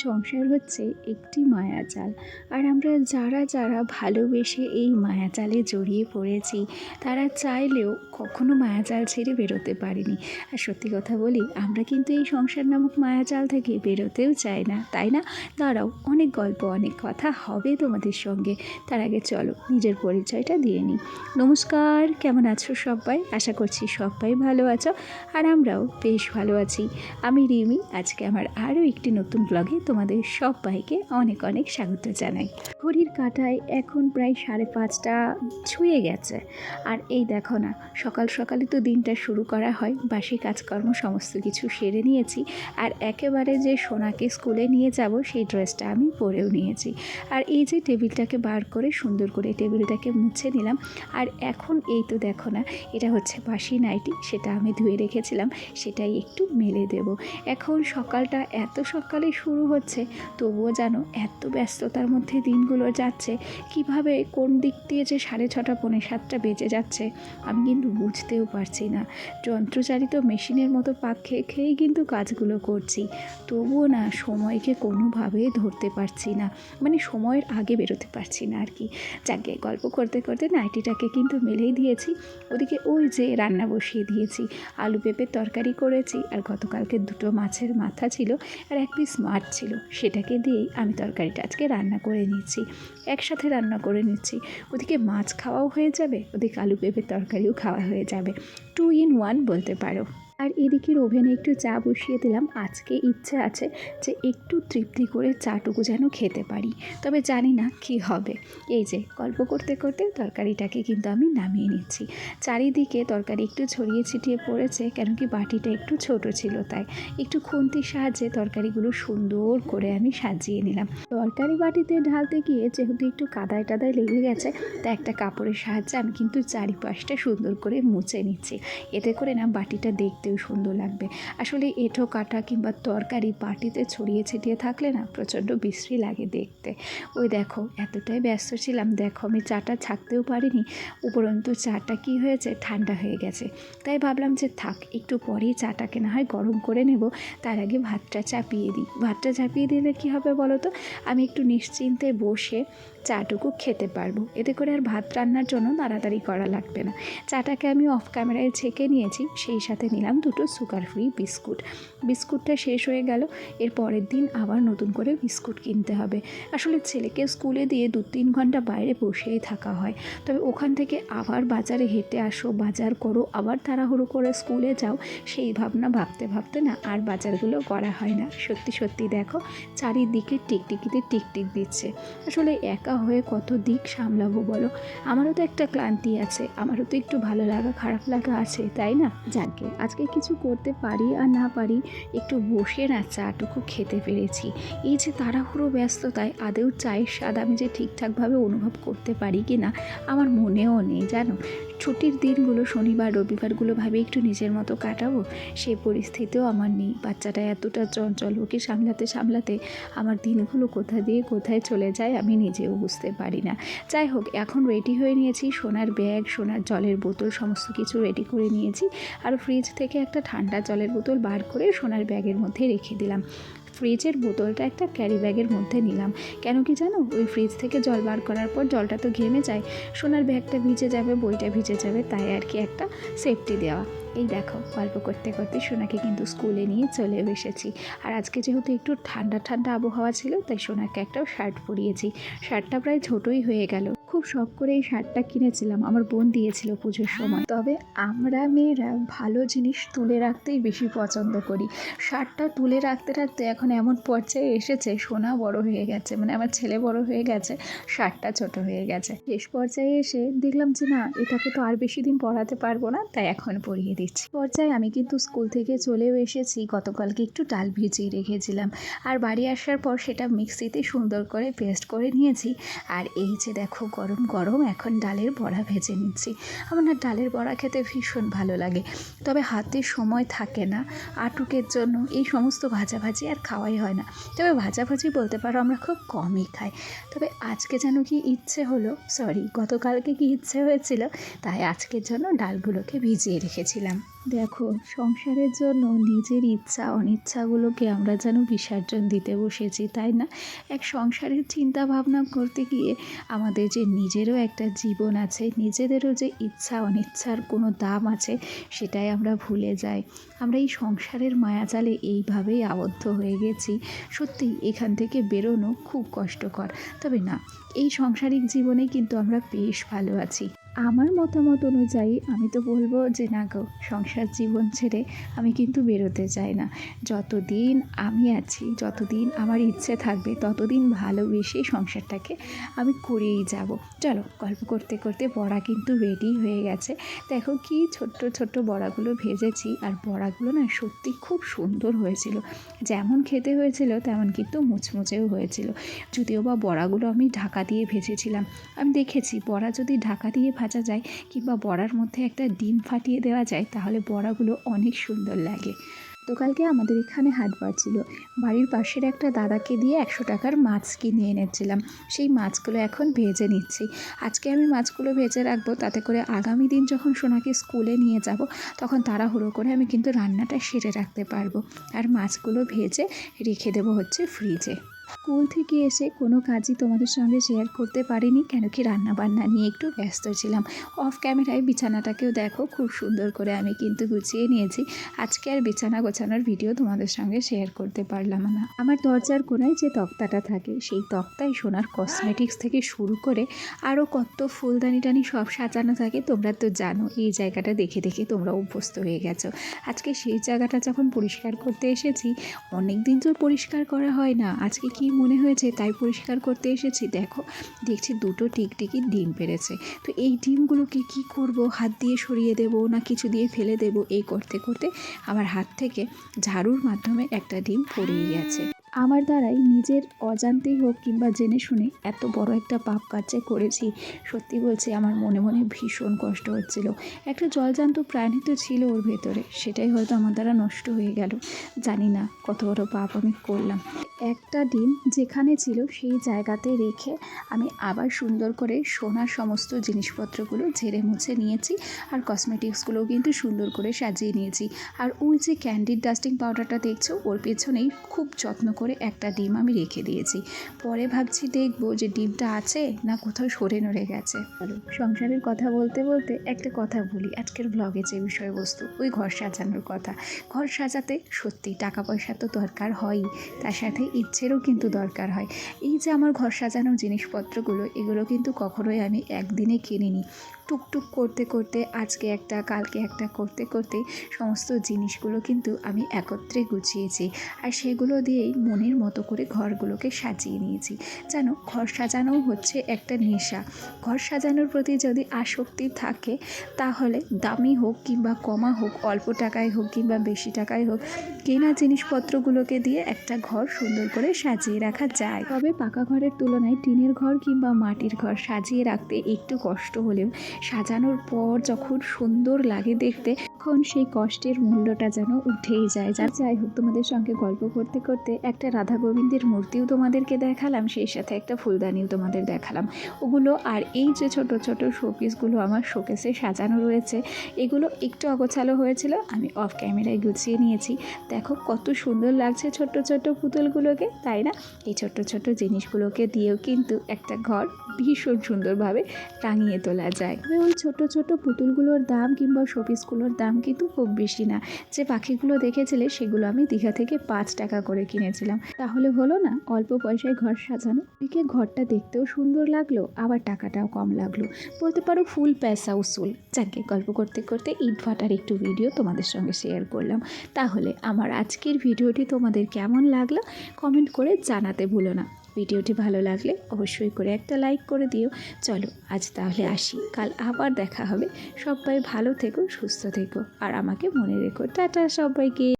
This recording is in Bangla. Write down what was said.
সংসার হচ্ছে একটি মায়াজাল। আর আমরা যারা যারা ভালোবেসে এই মায়াজালে জড়িয়ে পড়েছি, তারা চাইলেও কখনো মায়াজাল ছেড়ে বেরোতে পারিনি। আর সত্যি কথা বলি, আমরা কিন্তু এই সংসার নামক মায়াজাল থেকে বেরোতেও চাই না, তাই না? দাঁড়াও, অনেক গল্প, অনেক কথা হবে তোমাদের সঙ্গে। তার আগে চলো, নিজের পরিচয়টা দিয়ে নিই। নমস্কার, কেমন আছো সবাই? আশা করছি সবাই ভালো আছো। আর আমরাও বেশ ভালো আছি। আমি রিমি, আজকে আমার আরও একটি নতুন ব্লগে তোমাদের সবাইকে অনেক অনেক স্বাগত জানাই। ঘড়ির কাঁটায় এখন প্রায় সাড়ে পাঁচটা ছুঁয়ে গেছে। আর এই দেখো না, সকাল সকালে তো দিনটা শুরু করা হয়, বাসি কাজকর্ম সমস্ত কিছু সেরে নিয়েছি। আর একেবারে যে সোনাকে স্কুলে নিয়ে যাব, সেই ড্রেসটা আমি পরেও নিয়েছি। আর এই যে টেবিলটাকে বার করে সুন্দর করে টেবিলটাকে মুছে নিলাম। আর এখন এই তো দেখো না, এটা হচ্ছে বাসি নাইটি, সেটা আমি ধুয়ে রেখেছিলাম, সেটাই একটু মেলে দেব। এখন সকালটা এত সকালে শুরু হচ্ছে তবুও জানো, এত ব্যস্ততার মধ্যে দিনগুলো যাচ্ছে। কীভাবে কোন দিক দিয়ে যে সাড়ে ছটা, পৌনে সাতটা বেজে যাচ্ছে, আমি কিন্তু বুঝতেও পারছি না। যন্ত্রচালিত মেশিনের মতো পাক খেয়ে খেয়েই কিন্তু কাজগুলো করছি। তবুও না, সময়কে কোনোভাবে ধরতে পারছি না। মানে সময়ের আগে বেরোতে পারছি না আর কি। যাকে গল্প করতে করতে নাইটিটাকে কিন্তু মেলেই দিয়েছি। ওদিকে ওই যে রান্না বসিয়ে দিয়েছি। আলু পেঁপের তরকারি করেছি আর গতকালকে দুটো মাছের মাথা ছিল আর এক পিস মাছ ছিল। সেটাকে দিয়েই আমি তরকারিটা আজকে রান্না করে নিচ্ছি একসাথে রান্না করে নিচ্ছি। ওদিকে মাছ খাওয়াও হয়ে যাবে, ওদিকে আলু পেঁপের তরকারিও খাওয়া হয়ে যাবে। টু ইন ওয়ান বলতে পারো। আর এদিকের ওভেনে একটু চা বসিয়ে দিলাম। আজকে ইচ্ছে আছে যে একটু তৃপ্তি করে চাটুকু যেন খেতে পারি। তবে জানি না কি হবে। এই যে, গল্প করতে করতে তরকারিটাকে কিন্তু আমি নামিয়ে নিচ্ছি। চারিদিকে তরকারি একটু ছড়িয়ে ছিটিয়ে পড়েছে, কেন কি বাটিটা একটু ছোট ছিল তাই। একটু খুন্তির সাহায্যে তরকারিগুলো সুন্দর করে আমি সাজিয়ে নিলাম। তরকারি বাটিতে ঢালতে গিয়ে যেহেতু একটু কাদায় টাদায় লেগে গেছে তা একটা কাপড়ের সাহায্যে আমি কিন্তু চারিপাশটা সুন্দর করে মুছে নিচ্ছি। এতে করে না বাটিটা দেখতেও সুন্দর লাগবে। আসলে এঁঠো কাটা কিংবা তরকারি বাটিতে ছড়িয়ে ছিটিয়ে থাকলে না প্রচণ্ড বিশ্রী লাগে দেখতে। ওই দেখো, এতটাই ব্যস্ত ছিলাম। দেখো, আমি চাটা ছাকতেও পারিনি। উপরন্তু চাটা কি হয়েছে? ঠান্ডা হয়ে গেছে। তাই ভাবলাম যে থাক, একটু পরেই চাটাকে না হয় গরম করে নেব। তার আগে ভাতটা চাপিয়ে দিই। ভাতটা চাপিয়ে দিলে কি হবে বলো তো? আমি একটু নিশ্চিন্তে বসে চাটুকু খেতে পারব। এতে করে আর ভাত রান্নার জন্য তাড়াতাড়ি করা লাগবে না। চাটাকে আমি অফ ক্যামেরায় ছেঁকে নিয়েছি, সেই সাথে নিলাম দুটো সুগার ফ্রি বিস্কুট। বিস্কুটটা শেষ হয়ে গেল, এর পরের দিন আবার নতুন করে বিস্কুট কিনতে হবে। আসলে ছেলেকে স্কুলে দিয়ে দু তিন ঘণ্টা বাইরে বসেই থাকা হয়। তবে ওখান থেকে আবার বাজারে হেঁটে আসো, বাজার করো, আবার তাড়াহুড়ো করে স্কুলে যাও, সেই ভাবনা ভাবতে ভাবতে না আর বাজারগুলো করা হয় না। সত্যি সত্যি দেখো, চারিদিকে টিকটিকিতে টিকটিক দিচ্ছে। আসলে একা হয়ে কত দিক সামলাবো বলো? আমারও তো একটা ক্লান্তি আছে। আমারও তো একটু ভালো লাগা, খারাপ লাগা আছে, তাই না? যাকে, আজকে কিছু করতে পারি আর না পারি, একটু বসে না চাটুকু খেতে পেরেছি। এই যে তাড়াহুড়ো, ব্যস্ততায় আদেও চায়ের স্বাদ আমি যে ঠিকঠাকভাবে অনুভব করতে পারি কি না, আমার মনেও নেই, জানো? ছুটির দিনগুলো, শনিবার, রবিবারগুলো ভাবে একটু নিজের মতো কাটাবো? সেই পরিস্থিতিও আমার নেই। বাচ্চাটা এতটা চঞ্চল, ওকে সামলাতে সামলাতে আমার দিনগুলো কোথা দিয়ে কোথায় চলে যায় আমি নিজেও বুঝতে পারি না। যাই হোক, এখন রেডি হয়ে নিয়েছি সোনার ব্যাগ সোনার জলের বোতল, সমস্ত কিছু রেডি করে নিয়েছি। আর ফ্রিজ থেকে একটা ঠান্ডা জলের বোতল বার করে সোনার ব্যাগের মধ্যে রেখে দিলাম। ফ্রিজের বোতলটা একটা ক্যারি ব্যাগের মধ্যে নিলাম। কেন কি জানো? ওই ফ্রিজ থেকে জল বার করার পর জলটা তো ঘেমে যায়। সোনার ব্যাগটা ভিজে যাবে, বইটা ভিজে যাবে, তাই আর কি একটা সেফটি দেওয়া। এই দেখো, গল্প করতে করতে সোনাকে কিন্তু স্কুলে নিয়ে চলে এসেছি। আর আজকে যেহেতু একটু ঠান্ডা ঠান্ডা আবহাওয়া ছিল, তাই সোনাকে একটা শার্ট পরিয়েছি। শার্টটা প্রায় ছোটোই হয়ে গেল। খুব শখ করে এই শার্টটা কিনেছিলাম। আমার বোন দিয়েছিল পুজোর সময়। তবে আমরা মেয়েরা ভালো জিনিস তুলে রাখতেই বেশি পছন্দ করি। শার্টটা তুলে রাখতে রাখতে এখন এমন পর্যায়ে এসেছে, সোনা বড় হয়ে গেছে। মানে আমার ছেলে বড় হয়ে গেছে, শার্টটা ছোট হয়ে গেছে। শেষ পর্যায়ে এসে দেখলাম যে, না, এটাকে তো আর বেশি দিন পড়াতে পারব না, তাই এখন পরিয়ে দিচ্ছি। পর্যায়ে আমি কিন্তু স্কুল থেকে চলেও এসেছি। গতকালকে একটু ডাল ভিজিয়ে রেখেছিলাম। আর বাড়ি আসার পর সেটা মিক্সিতে সুন্দর করে পেস্ট করে নিয়েছি। আর এই যে দেখো গরম গরম এখন ডালের বড়া ভেজে নিচ্ছি। আমার না ডালের বড়া খেতে ভীষণ ভালো লাগে। তবে হাতে সময় থাকে না আটুকের জন্য। এই সমস্ত ভাজাভাজি আর খাওয়াই হয় না। তবে ভাজাভাজি বলতে পারো আমরা খুব কমই খাই। তবে আজকে যেন কি ইচ্ছে হলো সরি গতকালকে কি ইচ্ছে হয়েছিল, তাই আজকের জন্য ডালগুলোকে ভিজিয়ে রেখেছিলাম। দেখো, সংসারের জন্য নিজের ইচ্ছা, অনিচ্ছাগুলোকে আমরা যেন বিসর্জন দিতে বসেছি, তাই না? এক সংসারের চিন্তা ভাবনা করতে গিয়ে আমাদের যে নিজেরও একটা জীবন আছে, নিজেদেরও যে ইচ্ছা অনিচ্ছার কোনো দাম আছে সেটাই আমরা ভুলে যাই। আমরা এই সংসারের মায়াজালে এইভাবেই আবদ্ধ হয়ে গেছি। সত্যি এখান থেকে বেরোনো খুব কষ্টকর। তবে না, এই সংসারিক জীবনে কিন্তু আমরা বেশ ভালো আছি। আমার মতামত অনুযায়ী আমি তো বলব যে না গো, সংসার জীবন ছেড়ে আমি কিন্তু বেরোতে চাই না। যতদিন আমি আছি, যতদিন আমার ইচ্ছে থাকবে, ততদিন ভালোবেসে সংসারটাকে আমি করেই যাব। চলো, গল্প করতে করতে বড়া কিন্তু রেডি হয়ে গেছে। দেখো কি ছোট্ট ছোট্ট বড়াগুলো ভেজেছি আর বড়াগুলো না সত্যি খুব সুন্দর হয়েছিল। যেমন খেতে হয়েছিল, তেমন কিন্তু মুচমুচেও হয়েছিল। যদিও বা বড়াগুলো আমি ঢাকা দিয়ে ভেজেছিলাম। আমি দেখেছি, বড়া যদি ঢাকা দিয়ে ভাজা যায় কিংবা বড়ার মধ্যে একটা ডিম ফাটিয়ে দেওয়া যায়, তাহলে বড়াগুলো অনেক সুন্দর লাগে। তো কালকে আমাদের এখানে হাট বার ছিল। বাড়ির পাশের একটা দাদাকে দিয়ে একশো টাকার মাছ কিনে এনেছিলাম। সেই মাছগুলো এখন ভেজে নিচ্ছি। আজকে আমি মাছগুলো ভেজে রাখব, তাতে করে আগামী দিন যখন সোনাকে স্কুলে নিয়ে যাব, তখন তাড়াহুড়ো করে আমি কিন্তু রান্নাটা সেরে রাখতে পারব। আর মাছগুলো ভেজে রেখে দেবো হচ্ছে ফ্রিজে স্কুল থেকে এসে কোনো কাজই তোমাদের সঙ্গে শেয়ার করতে পারিনি, কেন কি রান্না বান্না নিয়ে একটু ব্যস্ত ছিলাম। অফ ক্যামেরায় বিছানাটাকেও দেখো, খুব সুন্দর করে আমি কিন্তু গুছিয়ে নিয়েছি। আজকে আর বিছানা গোছানোর ভিডিও তোমাদের সঙ্গে শেয়ার করতে পারলাম না। আমার দরজার কোনায় যে তক্তাটা থাকে, সেই তক্তায় সোনার কসমেটিক্স থেকে শুরু করে আরও কত ফুলদানি টানি সব সাজানো থাকে, তোমরা তো জানো, এই জায়গাটা দেখে দেখে তোমরা অভ্যস্ত হয়ে গেছো। আজকে সেই জায়গাটা যখন পরিষ্কার করতে এসেছি অনেক দিন তো পরিষ্কার করা হয় না, আজকে কি মনে হয়েছে তাই পরিষ্কার করতে এসেছি? দেখো, দেখছি দুটো টিকটিকি ডিম পেরেছে। তো এই ডিমগুলোকে কি করব? হাত দিয়ে সরিয়ে দেব না কিছু দিয়ে ফেলে দেব? এই করতে করতে আমার হাত থেকে ঝাড়ুর মাধ্যমে একটা ডিম পড়েই গেছে। আমার দ্বারাই নিজের অজান্তেই হোক কিংবা জেনে শুনে এত বড় একটা পাপ কাজে করেছি। সত্যি বলছি, আমার মনে মনে ভীষণ কষ্ট হচ্ছিল। একটা জলজান্ত প্রাণী তো ছিল ওর ভেতরে। সেটাই হয়তো আমার দ্বারা নষ্ট হয়ে গেল। জানি না কত বড় পাপ আমি করলাম। একটা ডিম যেখানে ছিল সেই জায়গাতে রেখে আমি আবার সুন্দর করে সোনার সমস্ত জিনিসপত্রগুলো ঝেড়ে মুছে নিয়েছি আর কসমেটিক্সগুলোও কিন্তু সুন্দর করে সাজিয়ে নিয়েছি। আর ওই যে ক্যান্ডিড ডাস্টিং পাউডারটা দেখছ, ওর পেছনেই খুব যত্ন করে একটা ডিম আমি রেখে দিয়েছি। পরে ভাবছি দেখব যে ডিমটা আছে না কোথাও সরে নড়ে গেছে। সংসারের কথা বলতে বলতে একটা কথা বলি। আজকের ব্লগে যে বিষয়বস্তু, ওই ঘর সাজানোর কথা। ঘর সাজাতে সত্যি টাকা পয়সা তো দরকার হয়ই, তার সাথে ইচ্ছেরও কিন্তু দরকার হয়। এই যে আমার ঘর সাজানোর জিনিসপত্রগুলো, এগুলো কিন্তু কখনোই আমি একদিনে কিনিনি। টুকটুক করতে করতে, আজকে একটা, কালকে একটা করতে করতে সমস্ত জিনিসগুলো কিন্তু আমি একত্রে গুছিয়েছি। আর সেগুলো দিয়েই মনের মতো করে ঘরগুলোকে সাজিয়ে নিয়েছি। জানো ঘর সাজানো হচ্ছে একটা নেশা। ঘর সাজানোর প্রতি যদি আসক্তি থাকে, তাহলে দামি হোক কিংবা কমা হোক, অল্প টাকায় হোক কিংবা বেশি টাকায় হোক, কেনা জিনিসপত্রগুলোকে দিয়ে একটা ঘর সুন্দর করে সাজিয়ে রাখা যায়। তবে পাকা ঘরের তুলনায় টিনের ঘর কিংবা মাটির ঘর সাজিয়ে রাখতে একটু কষ্ট হলেও সাজানোর পর যখন সুন্দর লাগে দেখতে তখন সেই কষ্টের মূল্যটা যেন উঠেই যায়। যা যাই হোক, তোমাদের সঙ্গে গল্প করতে করতে একটা রাধা গোবিন্দের মূর্তিও তোমাদেরকে দেখালাম, সেই সাথে একটা ফুলদানিও তোমাদের দেখালাম। ওগুলো আর এই যে ছোট ছোট শোপিসগুলো আমার শোকেসে সাজানো রয়েছে, এগুলো একটু অগোছালো হয়েছিল, আমি অফ ক্যামেরায় গুছিয়ে নিয়েছি। দেখো কত সুন্দর লাগছে ছোট ছোট পুতুলগুলোকে, তাই না? এই ছোট ছোট জিনিসগুলোকে দিয়েও কিন্তু একটা ঘর ভীষণ সুন্দরভাবে টাঙিয়ে তোলা যায়। ওই ছোট ছোট পুতুলগুলোর দাম কিংবা শোপিসগুলোর দাম কিন্তু খুব বেশি না। যে পাখিগুলো দেখেছিলে, সেগুলো আমি দীঘা থেকে পাঁচ টাকা করে কিনেছিলাম। তাহলে হলো না, অল্প পয়সায় ঘর সাজানো। এদিকে ঘরটা দেখতেও সুন্দর লাগল, আবার টাকাটাও কম লাগল। বলতে পারো ফুল পয়সা উসুল। যাকে গল্প করতে করতে ইট ভাটার একটু ভিডিও তোমাদের সঙ্গে শেয়ার করলাম। তাহলে আমার আজকের ভিডিওটি তোমাদের কেমন লাগল কমেন্ট করে জানাতে ভুলো না। ভিডিওটি ভালো লাগলে অবশ্যই করে একটা লাইক করে দিও। চলো, আজ তাহলে আসি। কাল আবার দেখা হবে। সবাই ভালো থেকো, সুস্থ থেকো। আর আমাকে মনে রেখো। টাটা সবাইকে।